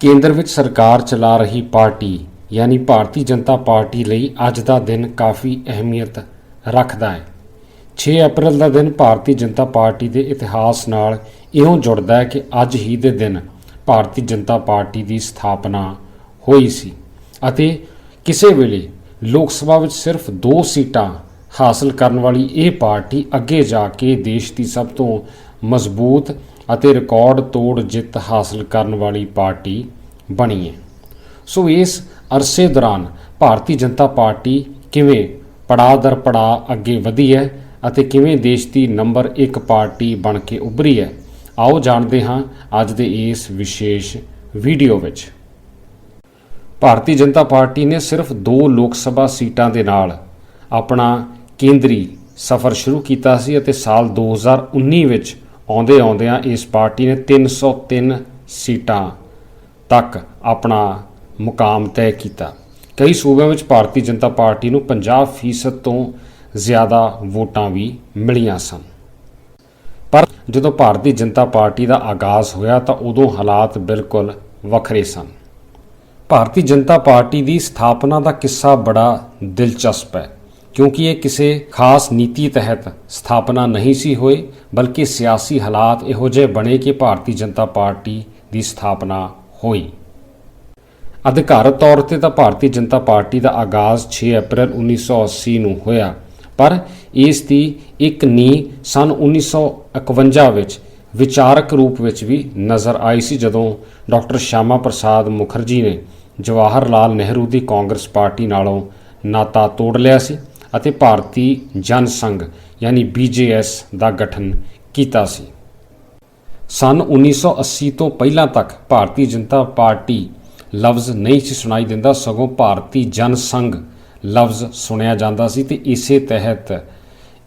ਕੇਂਦਰ ਵਿੱਚ ਸਰਕਾਰ ਚਲਾ ਰਹੀ ਪਾਰਟੀ, ਯਾਨੀ ਭਾਰਤੀ ਜਨਤਾ ਪਾਰਟੀ ਲਈ ਅੱਜ ਦਾ ਦਿਨ ਕਾਫੀ ਅਹਿਮੀਅਤ ਰੱਖਦਾ ਹੈ। 6 ਅਪ੍ਰੈਲ ਦਾ ਦਿਨ ਭਾਰਤੀ ਜਨਤਾ ਪਾਰਟੀ ਦੇ ਇਤਿਹਾਸ ਨਾਲ ਇਉਂ ਜੁੜਦਾ ਹੈ ਕਿ ਅੱਜ ਹੀ ਦੇ ਦਿਨ ਭਾਰਤੀ ਜਨਤਾ ਪਾਰਟੀ ਦੀ ਸਥਾਪਨਾ ਹੋਈ ਸੀ ਅਤੇ ਕਿਸੇ ਵੇਲੇ ਲੋਕ ਸਭਾ ਵਿੱਚ ਸਿਰਫ 2 ਸੀਟਾਂ ਹਾਸਲ ਕਰਨ ਵਾਲੀ ਇਹ ਪਾਰਟੀ ਅੱਗੇ ਜਾ ਕੇ ਦੇਸ਼ ਦੀ ਸਭ ਤੋਂ ਮਜ਼ਬੂਤ ਅਤੇ ਰਿਕਾਰਡ ਤੋੜ ਜਿੱਤ ਹਾਸਲ ਕਰਨ ਵਾਲੀ ਪਾਰਟੀ ਬਣੀ ਹੈ। ਸੋ ਇਸ ਅਰਸੇ ਦੌਰਾਨ ਭਾਰਤੀ ਜਨਤਾ ਪਾਰਟੀ ਕਿਵੇਂ ਪੜਾਅ ਦਰ ਪੜਾਅ ਅੱਗੇ ਵਧੀ ਹੈ ਅਤੇ ਕਿਵੇਂ ਦੇਸ਼ ਦੀ ਨੰਬਰ 1 ਪਾਰਟੀ ਬਣ ਕੇ ਉੱਭਰੀ ਹੈ, ਆਓ ਜਾਣਦੇ ਹਾਂ ਅੱਜ ਦੇ ਇਸ ਵਿਸ਼ੇਸ਼ ਵੀਡੀਓ ਵਿੱਚ। ਭਾਰਤੀ ਜਨਤਾ ਪਾਰਟੀ ਨੇ ਸਿਰਫ 2 ਲੋਕ ਸਭਾ ਸੀਟਾਂ ਦੇ ਨਾਲ ਆਪਣਾ ਕੇਂਦਰੀ ਸਫ਼ਰ ਸ਼ੁਰੂ ਕੀਤਾ ਸੀ ਅਤੇ ਸਾਲ 2019 ਵਿੱਚ ਆਉਂਦੇ ਆਉਂਦਿਆਂ ਇਸ ਪਾਰਟੀ ਨੇ 303 ਸੀਟਾਂ ਤੱਕ ਆਪਣਾ ਮੁਕਾਮ ਤੈਅ ਕੀਤਾ। ਕਈ ਸੂਬਿਆਂ ਵਿੱਚ ਭਾਰਤੀ ਜਨਤਾ ਪਾਰਟੀ ਨੂੰ 50% ਤੋਂ ਜ਼ਿਆਦਾ ਵੋਟਾਂ ਵੀ ਮਿਲੀਆਂ ਸਨ। ਪਰ ਜਦੋਂ ਭਾਰਤੀ ਜਨਤਾ ਪਾਰਟੀ ਦਾ ਆਗਾਜ਼ ਹੋਇਆ ਤਾਂ ਉਦੋਂ ਹਾਲਾਤ ਬਿਲਕੁਲ ਵੱਖਰੇ ਸਨ। ਭਾਰਤੀ ਜਨਤਾ ਪਾਰਟੀ ਦੀ ਸਥਾਪਨਾ ਦਾ ਕਿੱਸਾ ਬੜਾ ਦਿਲਚਸਪ ਹੈ। ਕਿਉਂਕਿ ਇਹ ਕਿਸੇ ਖਾਸ ਨੀਤੀ ਤਹਿਤ ਸਥਾਪਨਾ ਨਹੀਂ ਸੀ ਹੋਈ, ਬਲਕਿ ਸਿਆਸੀ ਹਾਲਾਤ ਇਹੋ ਜਿਹੇ ਬਣੇ ਕਿ ਭਾਰਤੀ ਜਨਤਾ ਪਾਰਟੀ ਦੀ ਸਥਾਪਨਾ ਹੋਈ। ਅਧਿਕਾਰਤ ਤੌਰ ਤੇ ਤਾਂ ਭਾਰਤੀ ਜਨਤਾ ਪਾਰਟੀ ਦਾ ਆਗਾਜ਼ 6 ਅਪ੍ਰੈਲ 1980 ਨੂੰ ਹੋਇਆ, ਪਰ ਇਸ ਦੀ ਇੱਕ ਨੀ ਸਨ 1951 ਵਿੱਚ ਵਿਚਾਰਕ ਰੂਪ ਵਿੱਚ ਵੀ ਨਜ਼ਰ ਆਈ ਸੀ, ਜਦੋਂ ਡਾਕਟਰ ਸ਼ਾਮਾ ਪ੍ਰਸਾਦ ਮੁਖਰਜੀ ਨੇ ਜਵਾਹਰ ਲਾਲ ਨਹਿਰੂ ਦੀ ਕਾਂਗਰਸ ਪਾਰਟੀ ਨਾਲੋਂ ਨਾਤਾ ਤੋੜ ਲਿਆ ਸੀ। ਅਤੇ ਭਾਰਤੀ ਜਨ ਸੰਘ, ਯਾਨੀ ਬੀਜੇਐਸ ਦਾ ਗਠਨ ਕੀਤਾ ਸੀ। ਸਨ 1980 ਤੋਂ ਪਹਿਲਾਂ ਤੱਕ ਭਾਰਤੀ ਜਨਤਾ ਪਾਰਟੀ ਲਫ਼ਜ਼ ਨਹੀਂ ਸੀ ਸੁਣਾਈ ਦਿੰਦਾ, ਸਗੋਂ ਭਾਰਤੀ ਜਨ ਸੰਘ ਲਫ਼ਜ਼ ਸੁਣਿਆ ਜਾਂਦਾ ਸੀ ਤੇ ਇਸੇ ਤਹਿਤ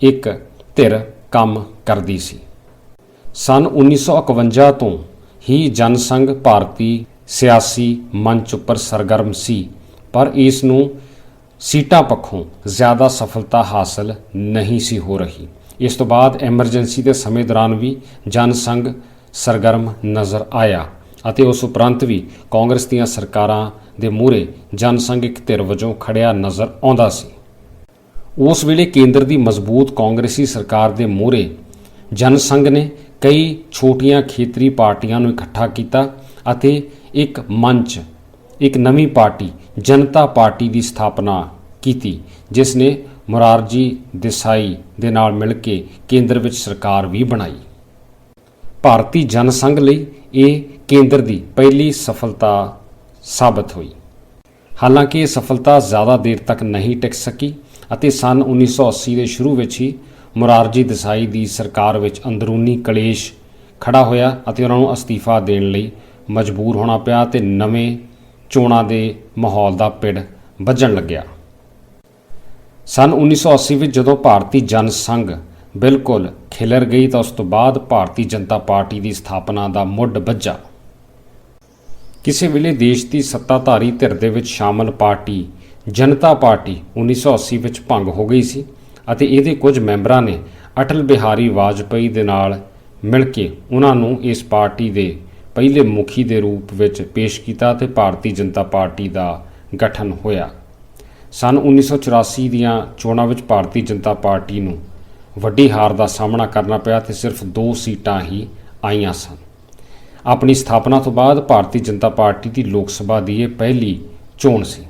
ਇੱਕ ਧਿਰ ਕੰਮ ਕਰਦੀ ਸੀ। ਸਨ 1951 ਤੋਂ ਹੀ ਜਨ ਸੰਘ ਭਾਰਤੀ ਸਿਆਸੀ ਮੰਚ ਉੱਪਰ ਸਰਗਰਮ ਸੀ, ਪਰ ਇਸ ਨੂੰ ਸੀਟਾਂ ਪੱਖੋਂ ਜ਼ਿਆਦਾ ਸਫਲਤਾ ਹਾਸਲ ਨਹੀਂ ਸੀ ਹੋ ਰਹੀ। ਇਸ ਤੋਂ ਬਾਅਦ ਐਮਰਜੈਂਸੀ ਦੇ ਸਮੇਂ ਦੌਰਾਨ ਵੀ ਜਨ ਸੰਘ ਸਰਗਰਮ ਨਜ਼ਰ ਆਇਆ ਅਤੇ ਉਸ ਉਪਰੰਤ ਵੀ ਕਾਂਗਰਸ ਦੀਆਂ ਸਰਕਾਰਾਂ ਦੇ ਮੂਹਰੇ ਜਨ ਸੰਘ ਇੱਕ ਧਿਰ ਵਜੋਂ ਖੜਿਆ ਨਜ਼ਰ ਆਉਂਦਾ ਸੀ। ਉਸ ਵੇਲੇ ਕੇਂਦਰ ਦੀ ਮਜ਼ਬੂਤ ਕਾਂਗਰਸੀ ਸਰਕਾਰ ਦੇ ਮੂਹਰੇ ਜਨ ਸੰਘ ਨੇ ਕਈ ਛੋਟੀਆਂ ਖੇਤਰੀ ਪਾਰਟੀਆਂ ਨੂੰ ਇਕੱਠਾ ਕੀਤਾ ਅਤੇ ਇੱਕ ਮੰਚ ਇੱਕ ਨਵੀਂ ਪਾਰਟੀ, ਜਨਤਾ ਪਾਰਟੀ ਦੀ ਸਥਾਪਨਾ ਕੀਤੀ, ਜਿਸ ਨੇ ਮੁਰਾਰਜੀ ਦੇਸਾਈ ਦੇ ਨਾਲ ਮਿਲ ਕੇ ਕੇਂਦਰ ਵਿੱਚ ਸਰਕਾਰ ਵੀ ਬਣਾਈ। ਭਾਰਤੀ ਜਨ ਸੰਘ ਲਈ ਇਹ ਕੇਂਦਰ ਦੀ ਪਹਿਲੀ ਸਫਲਤਾ ਸਾਬਤ ਹੋਈ। ਹਾਲਾਂਕਿ ਇਹ ਸਫਲਤਾ ਜ਼ਿਆਦਾ ਦੇਰ ਤੱਕ ਨਹੀਂ ਟਿਕ ਸਕੀ ਅਤੇ ਸਨ 1980 ਦੇ ਸ਼ੁਰੂ ਵਿੱਚ ਹੀ ਮੁਰਾਰਜੀ ਦੇਸਾਈ ਦੀ ਸਰਕਾਰ ਵਿੱਚ ਅੰਦਰੂਨੀ ਕਲੇਸ਼ ਖੜਾ ਹੋਇਆ ਅਤੇ ਉਹਨਾਂ ਨੂੰ ਅਸਤੀਫਾ ਦੇਣ ਲਈ ਮਜਬੂਰ ਹੋਣਾ ਪਿਆ ਤੇ ਨਵੇਂ ਚੋਣਾਂ ਦੇ ਮਾਹੌਲ ਦਾ ਪਿੜ ਵੱਜਣ ਲੱਗਿਆ। ਸਨ 1980 ਵਿੱਚ ਜਦੋਂ ਭਾਰਤੀ ਜਨ ਸੰਘ ਬਿਲਕੁਲ ਖਿਲਰ ਗਈ ਤਾਂ ਉਸ ਤੋਂ ਬਾਅਦ ਭਾਰਤੀ ਜਨਤਾ ਪਾਰਟੀ ਦੀ ਸਥਾਪਨਾ ਦਾ ਮੁੱਢ ਵੱਜਾ। ਕਿਸੇ ਵੇਲੇ ਦੇਸ਼ ਦੀ ਸੱਤਾਧਾਰੀ ਧਿਰ ਦੇ ਵਿੱਚ ਸ਼ਾਮਲ ਪਾਰਟੀ, ਜਨਤਾ ਪਾਰਟੀ 1980 ਵਿੱਚ ਭੰਗ ਹੋ ਗਈ ਸੀ ਅਤੇ ਇਹਦੇ ਕੁਝ ਮੈਂਬਰਾਂ ਨੇ ਅਟਲ ਬਿਹਾਰੀ ਵਾਜਪਾਈ ਦੇ ਨਾਲ ਮਿਲ ਕੇ ਉਹਨਾਂ ਨੂੰ ਇਸ ਪਾਰਟੀ ਦੇ ਪਹਿਲੇ ਮੁਖੀ ਦੇ ਰੂਪ ਵਿੱਚ ਪੇਸ਼ ਕੀਤਾ ਤੇ ਭਾਰਤੀ ਜਨਤਾ ਪਾਰਟੀ ਦਾ ਗਠਨ ਹੋਇਆ। ਸਨ 1984 ਦੀਆਂ ਚੋਣਾਂ ਵਿੱਚ ਭਾਰਤੀ ਜਨਤਾ ਪਾਰਟੀ ਨੂੰ ਵੱਡੀ ਹਾਰ ਦਾ ਸਾਹਮਣਾ ਕਰਨਾ ਪਿਆ ਤੇ ਸਿਰਫ 2 ਸੀਟਾਂ ਹੀ ਆਈਆਂ ਸਨ। ਆਪਣੀ ਸਥਾਪਨਾ ਤੋਂ ਬਾਅਦ ਭਾਰਤੀ ਜਨਤਾ ਪਾਰਟੀ ਦੀ ਲੋਕ ਸਭਾ ਦੀ ਇਹ ਪਹਿਲੀ ਚੋਣ ਸੀ।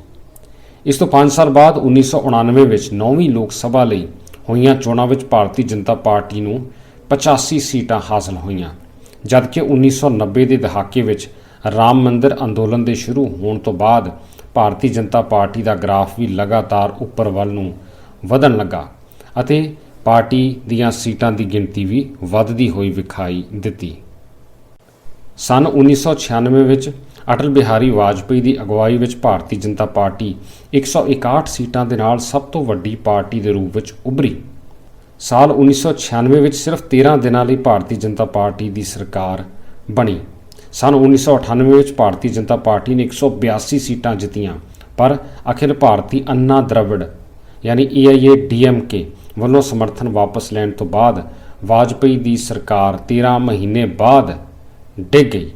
ਇਸ ਤੋਂ 5 ਸਾਲ ਬਾਅਦ 1999 ਵਿੱਚ ਨੌਵੀਂ ਲੋਕ ਸਭਾ ਲਈ ਹੋਈਆਂ ਚੋਣਾਂ ਵਿੱਚ ਭਾਰਤੀ ਜਨਤਾ ਪਾਰਟੀ ਨੂੰ 85 ਸੀਟਾਂ ਹਾਸਲ ਹੋਈਆਂ। ਜਦਕਿ 1990 ਦੇ ਦਹਾਕੇ ਵਿੱਚ ਰਾਮ ਮੰਦਿਰ ਅੰਦੋਲਨ ਦੇ ਸ਼ੁਰੂ ਹੋਣ ਤੋਂ ਬਾਅਦ ਭਾਰਤੀ ਜਨਤਾ ਪਾਰਟੀ ਦਾ ਗ੍ਰਾਫ ਵੀ ਲਗਾਤਾਰ ਉੱਪਰ ਵੱਲ ਨੂੰ ਵਧਣ ਲੱਗਾ ਅਤੇ ਪਾਰਟੀ ਦੀਆਂ ਸੀਟਾਂ ਦੀ ਗਿਣਤੀ ਵੀ ਵੱਧਦੀ ਹੋਈ ਵਿਖਾਈ ਦਿੱਤੀ। ਸਨ 1996 ਵਿੱਚ ਅਟਲ ਬਿਹਾਰੀ ਵਾਜਪੇਈ ਦੀ ਅਗਵਾਈ ਵਿੱਚ ਭਾਰਤੀ ਜਨਤਾ ਪਾਰਟੀ 161 ਸੀਟਾਂ ਦੇ ਨਾਲ ਸਭ ਤੋਂ ਵੱਡੀ ਪਾਰਟੀ ਦੇ ਰੂਪ ਵਿੱਚ ਉਭਰੀ। ਸਾਲ 1996 ਵਿੱਚ ਸਿਰਫ 13 ਦਿਨਾਂ ਲਈ ਭਾਰਤੀ ਜਨਤਾ ਪਾਰਟੀ ਦੀ ਸਰਕਾਰ ਬਣੀ। ਸਨ 1998 ਵਿੱਚ ਭਾਰਤੀ ਜਨਤਾ ਪਾਰਟੀ ਨੇ 182 ਸੀਟਾਂ ਜਿੱਤੀਆਂ, ਪਰ ਅਖਿਲ ਭਾਰਤੀ ਅੰਨਾ ਦ੍ਰਵਿੜ, ਯਾਨੀ ਏਆਈਏ ਡੀਐਮਕੇ ਵੱਲੋਂ ਸਮਰਥਨ ਵਾਪਸ ਲੈਣ ਤੋਂ ਬਾਅਦ ਵਾਜਪਾਈ ਦੀ ਸਰਕਾਰ 13 ਮਹੀਨੇ ਬਾਅਦ ਡਿੱਗ ਗਈ।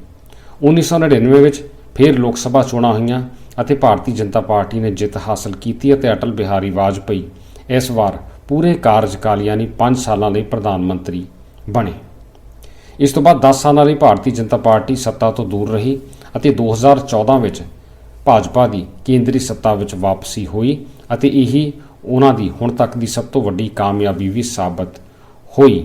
1999 ਵਿੱਚ ਫਿਰ ਲੋਕ ਸਭਾ ਚੋਣਾਂ ਹੋਈਆਂ ਅਤੇ ਭਾਰਤੀ ਜਨਤਾ ਪਾਰਟੀ ਨੇ ਜਿੱਤ ਹਾਸਲ ਕੀਤੀ ਅਤੇ ਅਟਲ ਬਿਹਾਰੀ ਵਾਜਪਾਈ ਇਸ ਵਾਰ ਪੂਰੇ ਕਾਰਜਕਾਲ ਯਾਨੀ 5 ਸਾਲਾਂ ਲਈ ਪ੍ਰਧਾਨ ਮੰਤਰੀ ਬਣੇ। ਇਸ ਤੋਂ ਬਾਅਦ 10 ਸਾਲਾਂ ਲਈ ਭਾਰਤੀ ਜਨਤਾ ਪਾਰਟੀ ਸੱਤਾ ਤੋਂ ਦੂਰ ਰਹੀ ਅਤੇ 2014 ਵਿੱਚ ਭਾਜਪਾ ਦੀ ਕੇਂਦਰੀ ਸੱਤਾ ਵਿੱਚ ਵਾਪਸੀ ਹੋਈ ਅਤੇ ਇਹੀ ਉਹਨਾਂ ਦੀ ਹੁਣ ਤੱਕ ਦੀ ਸਭ ਤੋਂ ਵੱਡੀ ਕਾਮਯਾਬੀ ਵੀ ਸਾਬਤ ਹੋਈ।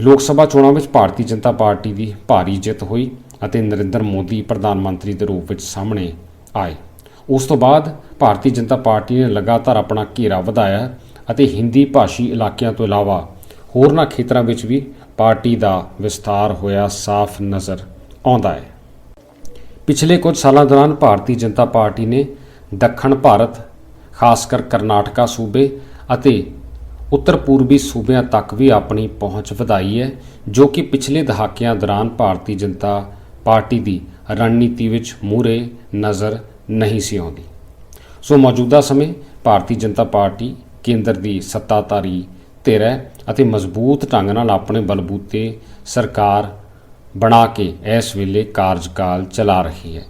ਲੋਕ ਸਭਾ ਚੋਣਾਂ ਵਿੱਚ ਭਾਰਤੀ ਜਨਤਾ ਪਾਰਟੀ ਦੀ ਭਾਰੀ ਜਿੱਤ ਹੋਈ ਅਤੇ ਨਰਿੰਦਰ ਮੋਦੀ ਪ੍ਰਧਾਨ ਮੰਤਰੀ ਦੇ ਰੂਪ ਵਿੱਚ ਸਾਹਮਣੇ ਆਏ। ਉਸ ਤੋਂ ਬਾਅਦ ਭਾਰਤੀ ਜਨਤਾ ਪਾਰਟੀ ਨੇ ਲਗਾਤਾਰ ਆਪਣਾ ਘੇਰਾ ਵਧਾਇਆ ਅਤੇ ਹਿੰਦੀ ਭਾਸ਼ੀ ਇਲਾਕਿਆਂ ਤੋਂ ਇਲਾਵਾ ਹੋਰਨਾਂ ਖੇਤਰਾਂ ਵਿੱਚ ਵੀ ਪਾਰਟੀ ਦਾ ਵਿਸਥਾਰ ਹੋਇਆ ਸਾਫ਼ ਨਜ਼ਰ ਆਉਂਦਾ ਹੈ। ਪਿਛਲੇ ਕੁਝ ਸਾਲਾਂ ਦੌਰਾਨ ਭਾਰਤੀ ਜਨਤਾ ਪਾਰਟੀ ਨੇ ਦੱਖਣ ਭਾਰਤ ਖਾਸ ਕਰ ਕਰਨਾਟਕਾ ਸੂਬੇ ਅਤੇ ਉੱਤਰ ਪੂਰਬੀ ਸੂਬਿਆਂ ਤੱਕ ਵੀ ਆਪਣੀ ਪਹੁੰਚ ਵਧਾਈ ਹੈ, ਜੋ ਕਿ ਪਿਛਲੇ ਦਹਾਕਿਆਂ ਦੌਰਾਨ ਭਾਰਤੀ ਜਨਤਾ ਪਾਰਟੀ ਦੀ ਰਣਨੀਤੀ ਵਿੱਚ ਮੂਰੇ ਨਜ਼ਰ ਨਹੀਂ ਸੀ ਆਉਂਦੀ। ਸੋ ਮੌਜੂਦਾ ਸਮੇਂ ਭਾਰਤੀ ਜਨਤਾ ਪਾਰਟੀ ਕੇਂਦਰ ਦੀ ਸੱਤਾਧਾਰੀ ਧਿਰ ਹੈ ਅਤੇ ਮਜ਼ਬੂਤ ਢੰਗ ਨਾਲ ਆਪਣੇ ਬਲਬੂਤੇ ਸਰਕਾਰ ਬਣਾ ਕੇ ਇਸ ਵੇਲੇ ਕਾਰਜਕਾਲ ਚਲਾ ਰਹੀ ਹੈ।